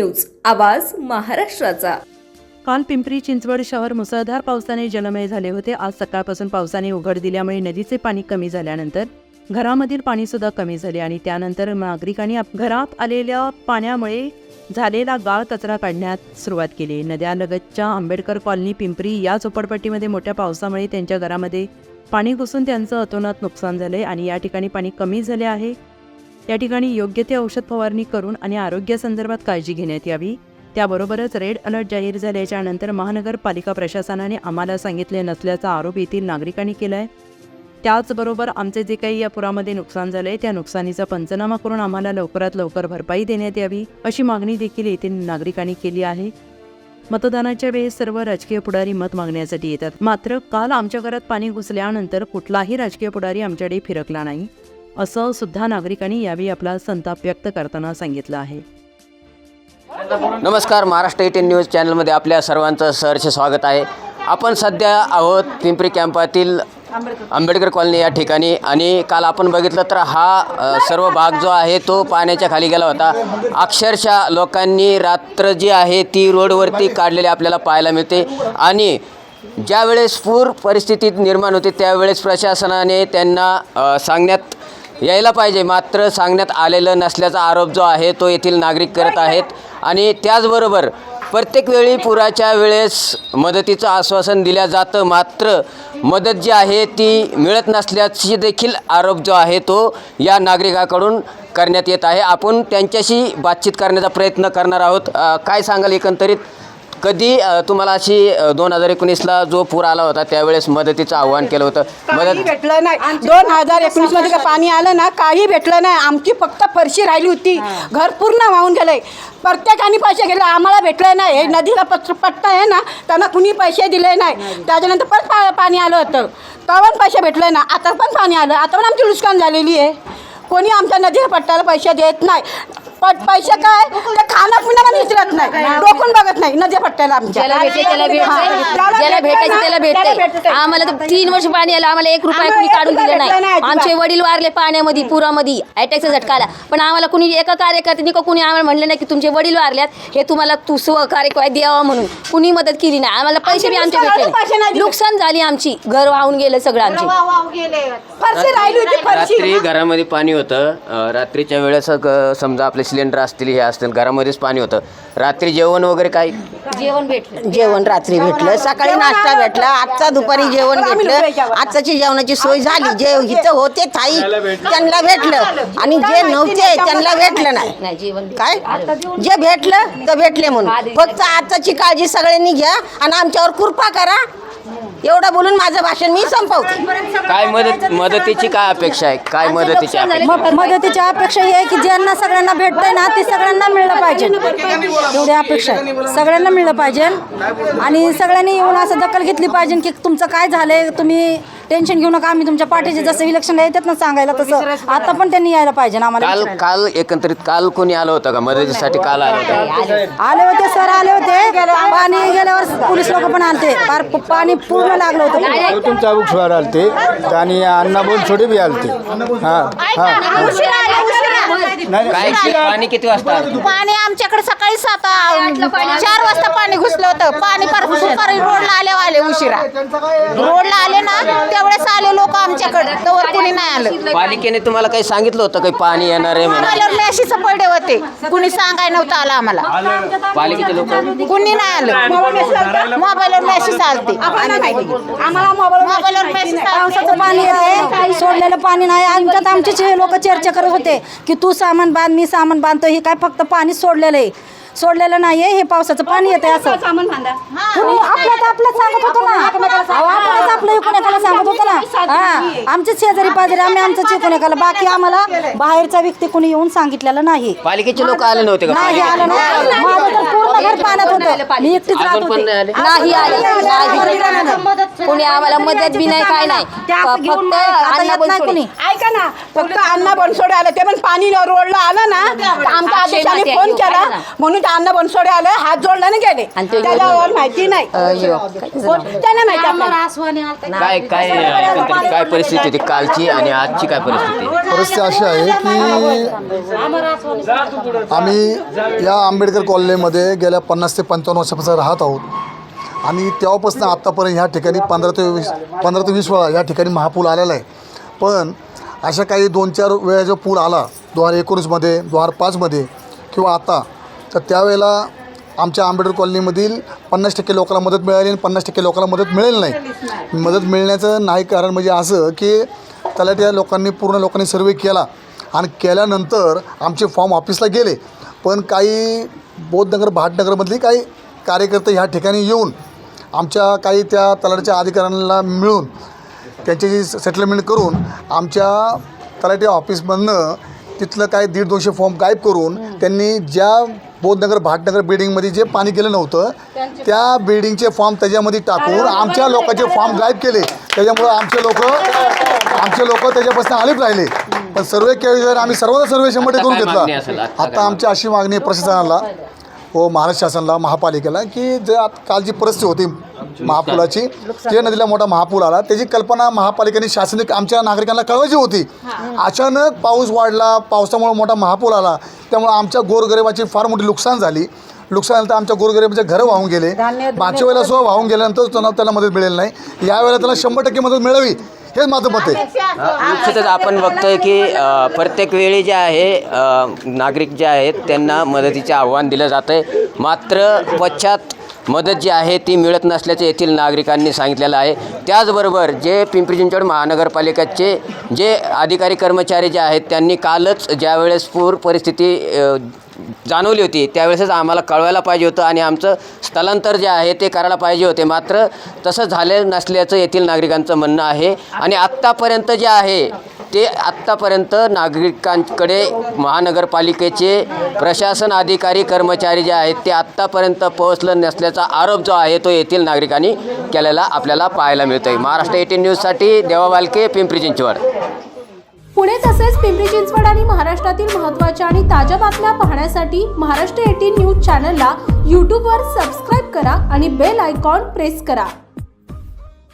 News आवाज महाराष्ट्राचा. काल पिंपरी चिंचवड शहर मुसळधार पावसाने जलमय झाले होते. आज सकाळपासून पावसाने उघड दिल्यामुळे नदीचे पाणी कमी झाल्यानंतर घरामधील पाणी सुद्धा कमी झाले आणि त्यानंतर नागरिकांनी घरात आलेल्या पाण्यामुळे झालेला गाळ कचरा काढण्यात सुरुवात केली. नद्यालगतच्या आंबेडकर कॉलनी पिंपरी या झोपडपट्टीमध्ये मोठ्या पावसामुळे त्यांच्या घरामध्ये पाणी घुसून त्यांचं अतोनात नुकसान झालंय आणि या ठिकाणी पाणी कमी झाले आहे. या ठिकाणी योग्य ते औषध फवारणी करून आणि आरोग्यासंदर्भात काळजी घेण्यात यावी. त्याबरोबरच रेड अलर्ट जाहीर झाल्याच्यानंतर महानगरपालिका प्रशासनाने आम्हाला सांगितले नसल्याचा आरोप येथील नागरिकांनी केलाय. त्याचबरोबर आमचे जे काही या पुरामध्ये नुकसान झालंय त्या नुकसानीचा पंचनामा करून आम्हाला लवकरात लवकर भरपाई देण्यात यावी अशी मागणी देखील येथील नागरिकांनी केली आहे. मतदानाच्या वेळेस सर्व राजकीय पुढारी मत मागण्यासाठी येतात. मात्र काल आमच्या घरात पाणी घुसल्यानंतर कुठलाही राजकीय पुढारी आमच्याकडे फिरकला नाही. असं सुद्धा नागरिकांनी यावेळी आपला संताप व्यक्त करताना सांगितलं आहे. नमस्कार महाराष्ट्र एटीन न्यूज चॅनलमध्ये आपल्या सर्वांचं सहर्ष स्वागत आहे. आपण सध्या आहोत पिंपरी कॅम्पातील आंबेडकर कॉलनी या ठिकाणी आणि काल आपण बघितलं तर हा सर्व भाग जो आहे तो पाण्याच्या खाली गेला होता. अक्षरशः लोकांनी रात्र जी आहे ती रोडवरती काढलेली आपल्याला पाहायला मिळते आणि ज्यावेळेस पूर परिस्थिती निर्माण होते त्यावेळेस प्रशासनाने त्यांना सांगण्यात यायला पाहिजे. मात्र सांगण्यात आलेलं नसल्याचा आरोप जो आहे तो येथील नागरिक करत आहेत. आणि त्याचबरोबर प्रत्येक वेळी पुराच्या वेळेस मदतीचं आश्वासन दिलं जातं. मात्र मदत जी आहे ती मिळत नसल्याची देखील आरोप जो आहे तो या नागरिकाकडून करण्यात येत आहे. आपण त्यांच्याशी बातचीत करण्याचा प्रयत्न करणार आहोत. काय सांगाल एकंदरीत? कधी अ, तुम्हाला अशी दोन हजार एकोणीसला जो पूर आला होता त्यावेळेस मदतीचं आव्हान केलं होतं? काही मदत भेटलं नाही. दोन हजार एकोणीसमध्ये का पाणी आलं ना काही भेटलं नाही. आमची फक्त फरशी राहिली होती. घर पूर्ण वाहून गेलंय. प्रत्येकाने पैसे गेले आम्हाला भेटले नाही. हे नदीला पत्र पट्टा आहे ना त्यांना कुणी पैसे दिले नाही. त्याच्यानंतर पण पा- पाणी आलं होतं. तेव्हा पण पैसे भेटले ना. आता पण पाणी आलं. आता पण आमची नुकसान झालेली आहे. कोणी आमच्या नदीच्या पट्ट्याला पैसे देत नाही. पण पैसे काय? ते खाणं पिणं पण विचारत नाही डोकून बघत नाही. नदी पट्ट्याला आमच्या. ज्याला भेटते त्याला. भेटते. ज्याला भेटायचं त्याला भेटते. भेटते. आम्हाला तर तीन वर्ष पाणी आलं. आम्हाला एक रुपया कुणी काढून दिलं नाही. आमचे वडील वारले पाण्यामध्ये पुरामध्ये. अटॅकचा झटका आला. पण आम्हाला कुणी एका कार्यकर्त्यांनी का कुणी आम्हाला म्हणलं नाही की तुमचे वडील वारल्यात हे तुम्हाला तू सहकार्य काय द्यावं म्हणून. कुणी मदत केली नाही. आम्हाला पैसे बी आमचे नुकसान झालं, पैसे भेटले नाही. नुकसान झाली आमची. घर वाहून गेलं सगळं आमचे. फरशी राहिली होती रात्री फरशी घरामध्ये पाणी होतं. अ, रात्रीच्या वेळेस समजा आपले सिलेंडर असतील हे असतील घरामध्येच पाणी होतं. रात्री जेवण वगैरे काय जेवण भेटलं. जेवण रात्री भेटलं सकाळी नाश्ता भेटला आजचा दुपारी जेवण घेतलं आजची जेवणाची सोय झाली. जे इथं होते थाई त्यांना भेटलं. आणि जे नव्हते त्यांना भेटलं नाही. नाही जेवण काय? जे भेटलं तर भेटले म्हणून. फक्त आताची काळजी सगळ्यांनी घ्या आणि आमच्यावर कृपा करा. एवढं बोलून माझं भाषण मी संपवते. काय मदत मदतीची काय अपेक्षा आहे? काय मदतीची अपेक्षा? मदतीची अपेक्षा ही आहे की ज्यांना सगळ्यांना भेटतंय ना ते सगळ्यांना मिळलं पाहिजे. एवढी अपेक्षा आहे. सगळ्यांना मिळलं पाहिजे. आणि सगळ्यांनी येऊन असं दखल घेतली पाहिजे की तुमचं काय झालंय तुम्ही टेन्शन घेऊ नका आम्ही तुमच्या पाठीचे जसं इलेक्शनला येतात ना सांगायला तसं. आता पण त्यांनी यायला पाहिजे ना आम्हाला काल काल एकंदरीत काल कोणी आलं होतं का? मदतीसाठी काल आलं होतं. आले होते. सर आले होते. पाणी गेल्यावर पोलीस लोक पण आलते. फार पाणी पूर्ण लागलं होतं. गौतम चाबूक स्वार आलते. आणि अण्णा बोलछोडे बी आलते. हा हा. काय पाणी किती वाजता? पाणी आमच्याकडे सकाळी सात चार वाजता पाणी घुसलं होतं. पाणी पर दुपारी रोडला आले आले उशिरा. रोडला आले ना तेवढेच आले लोक आमच्याकडे. तवर कोणी नाही आलं. पालिकेने तुम्हाला काही सांगितलं होतं काही पाणी येणार आहे म्हणून? मेसेज पडले होते. कुणी सांगाय नव्हतं आलं आम्हाला. पालिकेचे लोक? कुणी नाही आलं. मोबाईलवर मेसेज आलते. मोबाईलवर मेसेज पावसाचं पाणी येते सोडलेलं पाणी नाही. आमच्यात आमचेच हे लोक चर्चा करत होते की तू सामान बांध मी सामान बांधतो हे काय फक्त पाणी सोडलेलं आहे? सोडलेलं नाहीये हे पावसाचं पाणी येते असं. आपल्यात आपल्यात सांगत होतो ना. अहो, आपलं सांगत होतो ना. हा आमचे शेजारी पाजारी आम्ही आमचं एकूण एकाला बाकी आम्हाला बाहेरचा व्यक्ती कुणी येऊन सांगितलेलं नाही. पालिकेचे लोक आले नव्हते का? नाही आलं नाही माझं मी एकटीच राहत पण नाही आले नाही आले नाही कोणी आम्हाला मदत बी नाही काय नाही फक्त अण्णा बनसोडे. ऐका ना फक्त अण्णा बनसोडे आले ते पण पाणी रोडला आलं ना तर आमच्या माते फोन आहे, केला ना. म्हणून ते अण्णा बनसोडे आले हात जोडला गेले आणि ते त्याच्यावर माहिती नाही अय्यो, काय त्याचं कोण- नाव? त्यांना माहिती आपल्याला. काय काय एकंदरीत काय परिस्थिती होती कालची आणि आजची काय परिस्थिती आहे? परिस्थिती अशी आहे की आम्ही या आंबेडकर कॉलनीमध्ये गेल्या पन्नास ते पंचावन्न वर्षापासून राहत आहोत. आणि तेव्हापासून आत्तापर्यंत ह्या ठिकाणी पंधरा ते वीस पंधरा ते वीस वेळा या ठिकाणी महापूल आलेला आहे. पण अशा काही दोन चार वेळा जो पूल आला दोन हजार एकोणीसमध्ये दोन हजार पाचमध्ये किंवा आता तर त्यावेळेला आमच्या आंबेडकर कॉलनीमधील पन्नास टक्के लोकांना मदत मिळाली आणि पन्नास टक्के लोकांना मदत मिळेल नाही. मदत मिळण्याचं नाही कारण म्हणजे असं की त्याला त्या लोकांनी पूर्ण लोकांनी सर्वे केला आणि केल्यानंतर आमचे फॉर्म ऑफिसला गेले. पण काही बौद्धनगर भाटनगरमधली काही कार्यकर्ते ह्या ठिकाणी येऊन आमच्या काही त्या तलाठीच्या अधिकाऱ्यांना मिळून त्यांच्याशी सेटलमेंट करून आमच्या तलाठी ऑफिसमधनं तिथलं काय दीड दोनशे फॉर्म गायब करून त्यांनी ज्या बौद्धनगर भाटनगर बिल्डिंगमध्ये जे पाणी गेलं नव्हतं त्या बिल्डिंगचे फॉर्म त्याच्यामध्ये टाकून आमच्या लोकांचे फॉर्म गायब केले. त्याच्यामुळं आमचे लोक आमचे लोक त्याच्यापासून आलेच राहिले. पण सर्वे केल्यावर आम्ही सर्वांना सर्वे शंभर करून? घेतला. आता आमची अशी मागणी प्रशासनाला व महाराष्ट्र शासनाला महापालिकेला की जे आत- काल जी परिस्थिती होती महापुलाची जे नदीला मोठा महापूल आला. त्याची कल्पना महापालिकेने शासनिक आमच्या नागरिकांना कळवायची होती. अचानक पाऊस वाढला पावसामुळे मोठा महापूल आला. त्यामुळे आमच्या गोरगरिबाची फार मोठी नुकसान झाली. नुकसान झालं तर आमच्या गोरगरिबाचे घरं वाहून गेले. मागच्या वेळेला सुद्धा वाहून गेल्यानंतर त्यांना त्याला मदत मिळेल नाही. यावेळेला त्याला शंभर टक्के मदत मिळावी. हेच माझं मत आहे. निश्चितच आपण बघतोय की अ, प्रत्येक वेळी जे आहे अ, नागरिक जे आहेत त्यांना मदतीचे आव्हान दिलं जातं आहे मात्र पश्चात मदत जी आहे ती मिळत नसल्याचे येथील नागरिकांनी सांगितलेलं आहे. त्याचबरोबर जे पिंपरी चिंचवड महानगरपालिकेचे जे अधिकारी कर्मचारी जे आहेत त्यांनी कालच ज्यावेळेस पूर परिस्थिती जाणवली होती त्यावेळेसच आम्हाला कळवायला पाहिजे होतं आणि आमचं स्थलांतर जे आहे ते करायला पाहिजे होते. मात्र तसं झालं नसल्याचं येथील नागरिकांचं म्हणणं आहे. आणि आत्तापर्यंत जे आहे ते आत्तापर्यंत नागरिकांकडे महानगरपालिकेचे प्रशासन अधिकारी कर्मचारी जे आहेत ते आत्तापर्यंत पोहोचलं नसल्याचा आरोप जो आहे तो येथील नागरिकांनी केलेला आपल्याला पाहायला मिळतोय. महाराष्ट्र एटीन न्यूजसाठी देवा बालके पिंपरी चिंचवड. पुणे तसेच पिंपरी चिंचवड आणि महाराष्ट्रातील महत्त्वाच्या आणि ताज्या बातम्या पाहण्यासाठी महाराष्ट्र एटीन न्यूज चॅनलला यूट्यूबवर सबस्क्राईब करा आणि बेल आयकॉन प्रेस करा.